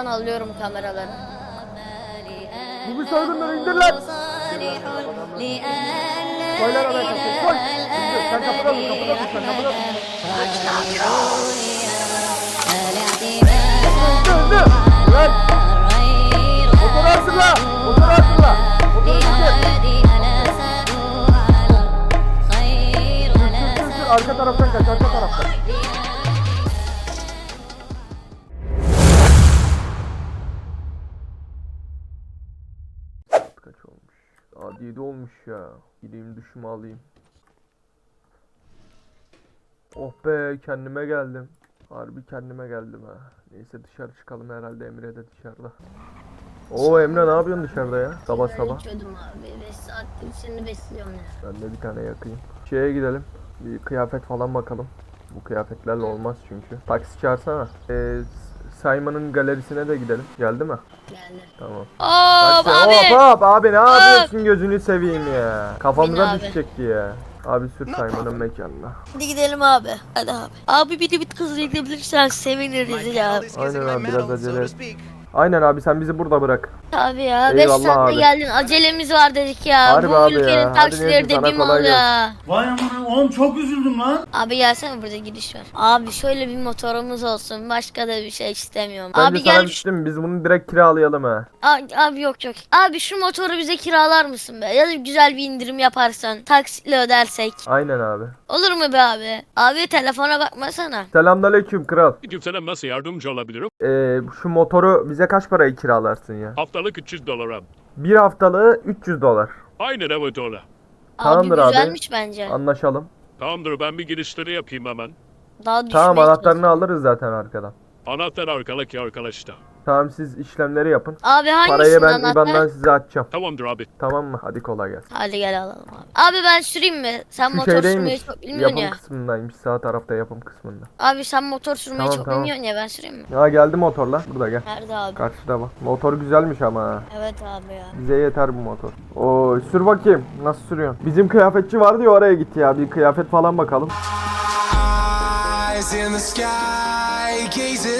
Buradan alıyorum kameraları. Bu bir soygunları indir lan. Koylar oraya kaçın. Koy. İndir. Sen kapıda dur. Kapıda dur. Sen kapıda dur. İndir. İndir. Lan. Ya. Gideyim duşumu alayım. Oh be kendime geldim. Harbi kendime geldim ha. Neyse dışarı çıkalım herhalde Emre de dışarıda. Oo Emre ne yapıyorsun dışarıda ya? Sabah sabah. İçiyordum abi. 5 saattir seni besliyorum ya. Ben de bir tane yakayım. Şeye gidelim. Bir kıyafet falan bakalım. Bu kıyafetlerle olmaz çünkü. Taksi çağırsana. Ee, Simon'ın galerisine de gidelim. Geldi mi? Geldi. Tamam. Hop Taksi- abi. Hop hop abi ne yapıyorsun gözünü seveyim ya. Kafamıza Bin abi. düşecekti ya. Abi sür Simon'ın mekanına. Hadi gidelim abi. Hadi abi. Abi bir de bit kızı gidebilirsen seviniriz ya. Aynen abi biraz acele et. Aynen abi sen bizi burada bırak. Abi ya 5 Eyvallah saatte abi. geldin. Acelemiz var dedik ya. Harbi Bu abi ya. ülkenin Hadi taksileri neyse, de sana bir kolay mal ya. Vay amına oğlum çok üzüldüm lan. Abi gelsene burada gidiş var. Abi şöyle bir motorumuz olsun. Başka da bir şey istemiyorum. Bence abi sana gel. bir şey diyeyim? Biz bunu direkt kiralayalım ha. A- abi yok yok. Abi şu motoru bize kiralar mısın be? Ya da güzel bir indirim yaparsan. Taksitle ödersek. Aynen abi. Olur mu be abi? Abi telefona bakmasana. Selamünaleyküm kral. Aleykümselam nasıl yardımcı olabilirim? Ee, şu motoru bize kaç parayı kiralarsın ya? Haftalık 300 dolara. Bir haftalığı 300 dolar. Aynen evet öyle. Tamamdır abi abi. güzelmiş bence. Anlaşalım. Tamamdır ben bir girişleri yapayım hemen. Daha düşmeye Tamam anahtarını alırız zaten arkadan. Anahtar arkalık arkadaşlar. Tamam siz işlemleri yapın. Abi hangisinden Parayı ben anahtar? IBAN'dan size atacağım. Tamamdır abi. Tamam mı? Hadi kolay gelsin. Hadi gel alalım abi. Abi ben süreyim mi? Sen Şu motor sürmeyi şeydeymiş. çok bilmiyorsun Yapım ya. kısmındaymış. Sağ tarafta yapım kısmında. Abi sen motor sürmeyi Tamam, çok tamam. bilmiyorsun ya ben süreyim mi? Ya geldi motorla. Burada gel. Nerede abi? Karşıda bak. Motor güzelmiş ama ha. Evet abi ya. Bize yeter bu motor. Oo sür bakayım. Nasıl sürüyorsun? Bizim kıyafetçi vardı ya oraya gitti ya. Bir kıyafet falan bakalım. Eyes in the sky, gazing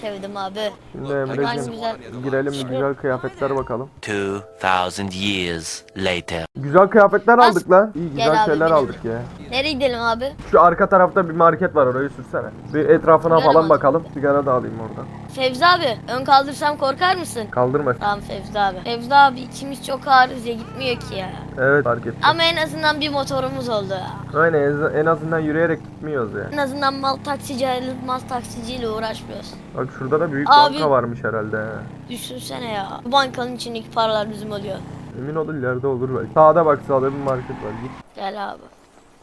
Sevdim abi. Şimdi Emre'cim güzel? girelim bir güzel kıyafetler bakalım. 2,000 years later. Güzel kıyafetler aldık lan. İyi güzel Gel abi, şeyler gidelim. aldık ya. Nereye gidelim abi? Şu arka tarafta bir market var orayı sürsene. Bir etrafına Sigara falan mı? bakalım. Sigara da alayım orada. Fevzi abi ön kaldırsam korkar mısın? Kaldırma. Tamam Fevzi abi. Fevzi abi içimiz çok ağrız ya gitmiyor ki ya. Evet fark ettim. Ama en azından bir motorumuz oldu ya. Aynen en- en azından yürüyerek gitmiyoruz ya. En azından mal taksiciyle, mal taksiciyle uğraşmıyoruz. Bak şurada da büyük Abi- banka varmış herhalde. ha. Düşünsene ya. Bu bankanın içindeki paralar bizim oluyor. Emin ol ileride olur belki. Sağda bak sağda bir market var. Git. Gel abi.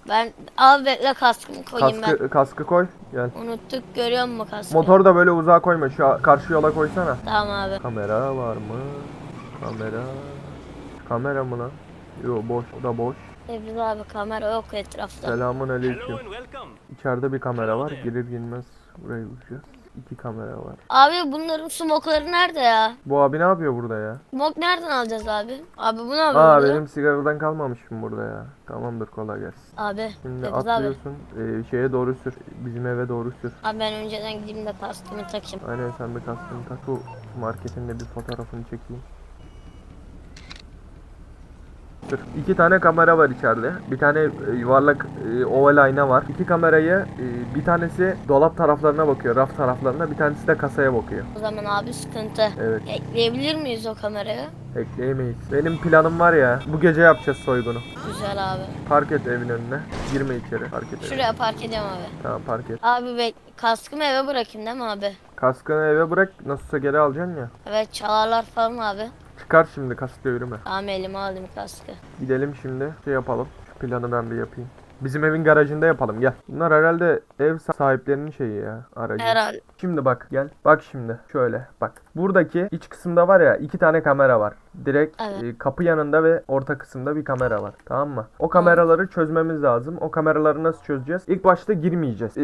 Ben abi bekle kaskımı koyayım Kaskı, kaskı koy. Gel. ben. Unuttuk görüyor musun kaskı? Motoru da böyle uzağa koyma. Şu karşı yola koysana. Tamam abi. Kamera var mı? Kamera. Kamera mı lan? Yo boş. O da boş. Fevzi abi kamera yok etrafta. Selamun aleyküm. İçeride bir kamera var. Girir girmez burayı vuracağız. İki kamera var. Abi bunların smokları nerede ya? Bu abi ne yapıyor burada ya? Smok nereden alacağız abi? Abi bu ne yapıyor Aa burada? benim sigaradan kalmamışım burada ya. Tamamdır kolay gelsin. Abi. Şimdi Fevzi abi. atlıyorsun. e, şeye doğru sür. Bizim eve doğru sür. Abi ben önceden gideyim de kaskımı takayım. Aynen sen bir kaskını tak. Bu marketin de bir fotoğrafını çekeyim. Dur. İki tane kamera var içeride. Bir tane e, yuvarlak e, oval ayna var. İki kamerayı e, bir tanesi dolap taraflarına bakıyor, raf taraflarına. Bir tanesi de kasaya bakıyor. O zaman abi sıkıntı. Evet. Ekleyebilir miyiz o kamerayı? Ekleyemeyiz. Benim planım var ya. Bu gece yapacağız soygunu. Güzel abi. Park et evin önüne. Girme içeri. Park et. Şuraya park edeceğim abi. Tamam park et. Abi bek kaskımı eve bırakayım değil mi abi? Kaskını eve bırak. Nasılsa geri alacaksın ya. Evet çalarlar falan abi. Çıkar şimdi kaskla yürüme. Tamam elime aldım kaskı. Gidelim şimdi şey yapalım. Şu planı ben bir yapayım. Bizim evin garajında yapalım gel. Bunlar herhalde ev sahiplerinin şeyi ya aracı. Herhalde. Şimdi bak gel. Bak şimdi. Şöyle bak. Buradaki iç kısımda var ya iki tane kamera var. Direkt Evet. e, kapı yanında ve orta kısımda bir kamera var. Tamam mı? O kameraları çözmemiz lazım. O kameraları nasıl çözeceğiz? İlk başta girmeyeceğiz. Ee,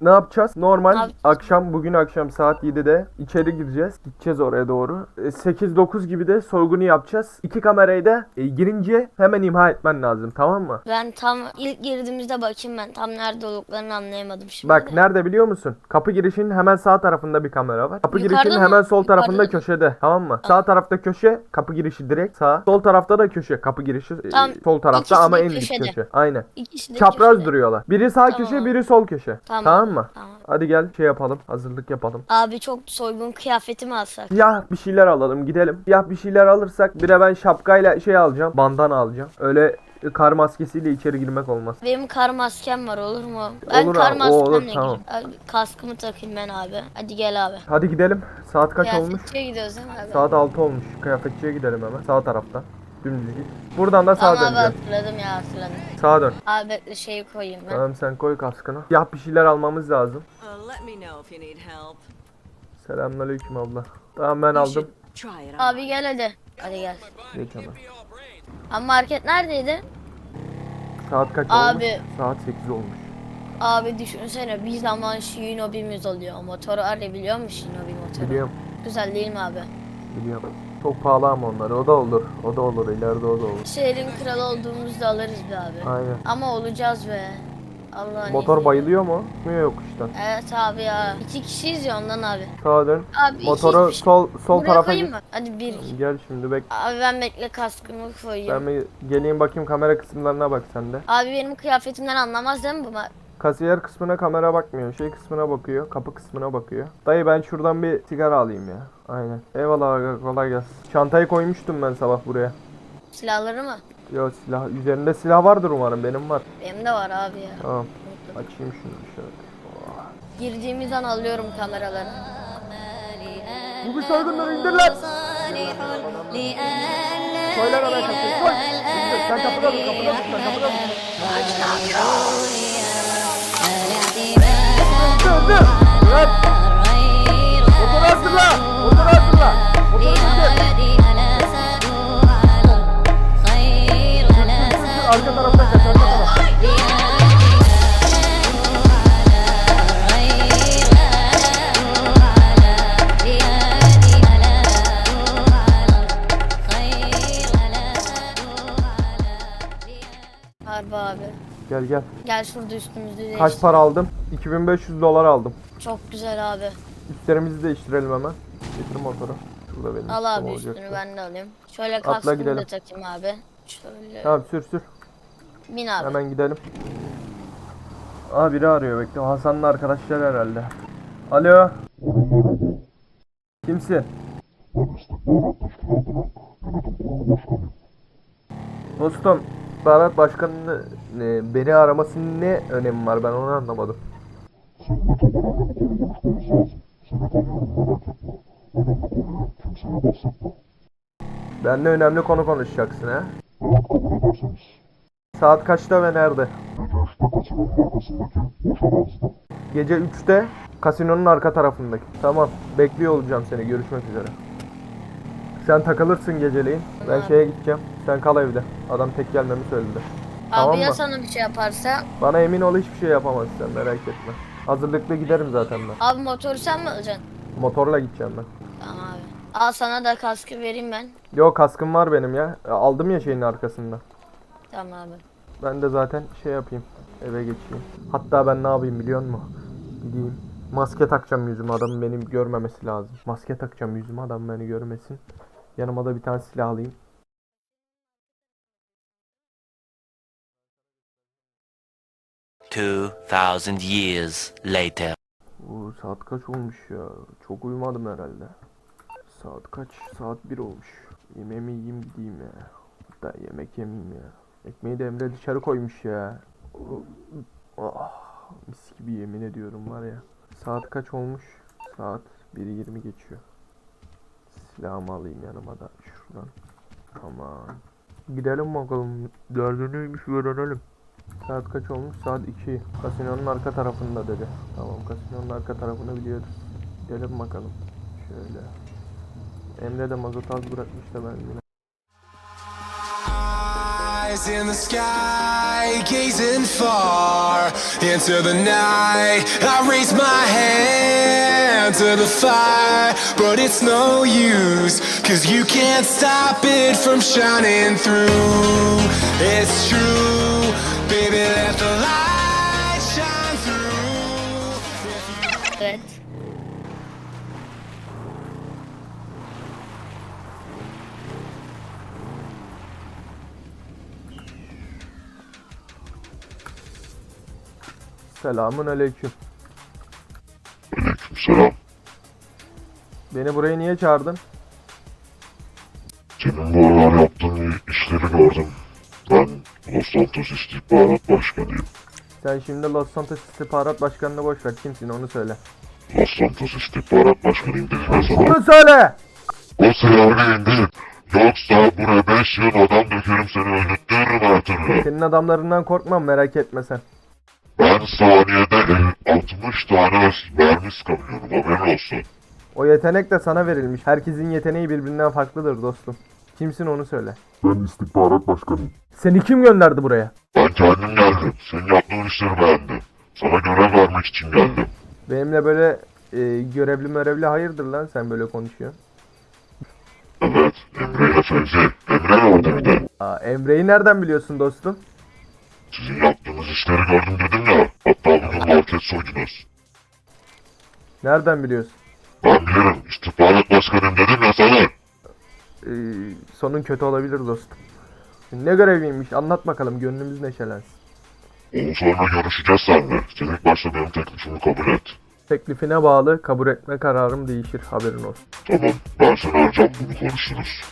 ne yapacağız? Normal yapacağız? akşam bugün akşam saat 7'de içeri gireceğiz. Gideceğiz oraya doğru. E, 8-9 gibi de soygunu yapacağız. İki kamerayı da e, girince hemen imha etmen lazım. Tamam mı? Ben tam ilk girdiğimizde bakayım ben tam nerede olduklarını anlayamadım şimdi. Bak de. nerede biliyor musun? Kapı girişinin hemen sağ tarafında bir kamera var. Kapı Yukarıda girişinin mı? hemen sol tarafında Yukarıda mı? köşede. Tamam mı? Sağ tarafta köşe, kapı girişi direkt sağ. Sol tarafta da köşe, kapı girişi e, sol tarafta ikisi ama de en köşede. köşe. Aynen. İkisi de Çapraz köşede. duruyorlar. Biri sağ Tamam. köşe, biri sol köşe. Tamam, mı? tamam. Hadi gel şey yapalım. Hazırlık yapalım. Abi çok soygun kıyafeti mi alsak? Siyah bir şeyler alalım gidelim. Siyah bir şeyler alırsak bir de ben şapkayla şey alacağım. Bandana alacağım. Öyle kar maskesiyle içeri girmek olmaz. Benim kar maskem var olur mu? Ben Olur kar abi, o olur, maskemle tamam. gireyim. Abi, kaskımı takayım ben abi. Hadi gel abi. Hadi gidelim. Saat kaç olmuş? Kıyafetçiye gidiyoruz değil mi abi? Saat 6 olmuş. Kıyafetçiye gidelim hemen. Sağ taraftan. Dümdüz git. Buradan da sağa Tamam abi döneceğim. hatırladım ya hatırladım. Sağa dön. Abi bekle şeyi koyayım ben. Tamam sen koy kaskını. Siyah bir şeyler almamız lazım. Uh. Selamünaleyküm abla. Tamam ben aldım. Abi gel hadi. Hadi gel. Geç hemen. Abi market neredeydi? Saat kaç Abi. olmuş? Saat 8 olmuş. Abi düşünsene bir zaman Shinobi'miz oluyor. Motoru arı biliyor musun Shinobi motoru? Biliyorum. Güzel değil mi abi? Biliyorum. Çok pahalı ama onlar. O da olur. O da olur. İleride o da olur. Şehrin kralı olduğumuzda alırız be abi. Aynen. Ama olacağız be. Allah'ın Motor bayılıyor mu? Çıkmıyor yokuştan. Evet abi ya. İki kişiyiz ya ondan abi. Sağa dön. Abi iki Motoru kişi- sol sol Buraya tarafa koyayım git. mı? Hadi bir. Gel şimdi bek. Abi ben bekle kaskımı koyayım. Ben bir geleyim bakayım kamera kısımlarına bak sen de. Abi benim kıyafetimden anlamaz değil mi bu? Kasiyer kısmına kamera bakmıyor. Şey kısmına bakıyor. Kapı kısmına bakıyor. Dayı ben şuradan bir sigara alayım ya. Aynen. Eyvallah kolay gelsin. Çantayı koymuştum ben sabah buraya. Silahları mı? Yo silah üzerinde silah vardır umarım benim var. Benim de var abi ya. Tamam. Açayım şunu şöyle. Oh. Girdiğimiz an alıyorum kameraları. Bu bir soygunları indir lan. Koy lan oraya kasayı koy. İndir. Sen kapıda dur kapıda dur sen kapıda dur. Dur dur. Bırak. Motoru hazırla. Motoru hazırla. Motoru indir. Arka taraftan kaç arka taraf. Harbi abi. Gel gel. Gel şurada üstümüzü değiştir. Kaç para aldım? 2500 dolar aldım. Çok güzel abi. Üstlerimizi değiştirelim hemen. Getir motoru. Şurada benim Al abi üstünü ben de alayım. Şöyle kaskımı da gidelim. takayım abi. Şöyle. Tamam sür sür. Bin abi. Hemen gidelim. Aa biri arıyor bekle. Hasan'ın arkadaşlar herhalde. Alo. Kimsin? Dostum, Baharat Başkanı'nın e, beni aramasının ne önemi var ben onu anlamadım. Benle önemli konu konuşacaksın ha? Saat kaçta ve nerede? Gece 3'te kasinonun arka tarafındaki. Tamam, bekliyor olacağım seni. Görüşmek üzere. Sen takılırsın geceleyin. Ben şeye gideceğim. Sen kal evde. Adam tek gelmemi söyledi. abi tamam ya mı? sana bir şey yaparsa? Bana emin ol hiçbir şey yapamaz sen merak etme. Hazırlıklı giderim zaten ben. Abi motoru sen mi alacaksın? Motorla gideceğim ben. Tamam abi. Al sana da kaskı vereyim ben. Yo kaskım var benim ya. Aldım ya şeyin arkasında. Tamam abi. Ben de zaten şey yapayım. Eve geçeyim. Hatta ben ne yapayım biliyor musun? Gideyim. Maske takacağım yüzüme adamın beni görmemesi lazım. Maske takacağım yüzüme adam beni görmesin. Yanıma da bir tane silah alayım. Two thousand years later. Oo, saat kaç olmuş ya? Çok uyumadım herhalde. Saat kaç? Saat 1 olmuş. Yemeğimi yiyeyim gideyim ya. Hatta yemek yemeyeyim ya. Ekmeği de Emre dışarı koymuş ya. Ah, mis gibi yemin ediyorum var ya. Saat kaç olmuş? Saat 1.20 geçiyor. Silahımı alayım yanıma da şuradan. Tamam. Gidelim bakalım. Derdi neymiş öğrenelim. Saat kaç olmuş? Saat 2. Kasinonun arka tarafında dedi. Tamam kasinonun arka tarafını biliyoruz. Gelin bakalım. Şöyle. Emre de mazot az bırakmış da ben yine. Eyes in the sky, gazing far into the night. I raise my hand to the fire, but it's no use, cause you can't stop it from shining through. It's true, Selamun aleyküm. Selam. Beni buraya niye çağırdın? Senin bu aralar yaptığın işleri gördüm. Ben Los Santos İstihbarat Başkanıyım. Sen şimdi Los Santos İstihbarat Başkanı'na boş ver. Kimsin onu söyle. Los Santos İstihbarat Başkanıyım dedim ben sana. Onu söyle! O seyirde indir. Yoksa buraya 5 yıl adam dökerim seni öldürtürüm her türlü. Senin adamlarından korkmam merak etme sen. Ben saniyede el- 60 tane mermi sıkabiliyorum haberin olsun. O yetenek de sana verilmiş. Herkesin yeteneği birbirinden farklıdır dostum. Kimsin onu söyle. Ben istihbarat başkanıyım. Seni kim gönderdi buraya? Ben kendim geldim. Senin yaptığın işleri beğendim. Sana görev vermek için geldim. Benimle böyle e, görevli mörevli hayırdır lan sen böyle konuşuyorsun. Evet, Emre ile Fevzi. Emre orada bir de. Aa, Emre'yi nereden biliyorsun dostum? Sizin yaptığınız işleri gördüm dedim ya. Hatta bugün market soydunuz. Nereden biliyorsun? Ben bilirim. İstihbarat başkanıyım dedim ya sana. Ee, sonun kötü olabilir dostum. Ne göreviymiş anlat bakalım gönlümüz neşelensin. Onu sonra görüşeceğiz seninle. Sen ilk başta benim teklifimi kabul et. Teklifine bağlı kabul etme kararım değişir haberin olsun. Tamam, ben seni arayacağım bunu konuşuruz.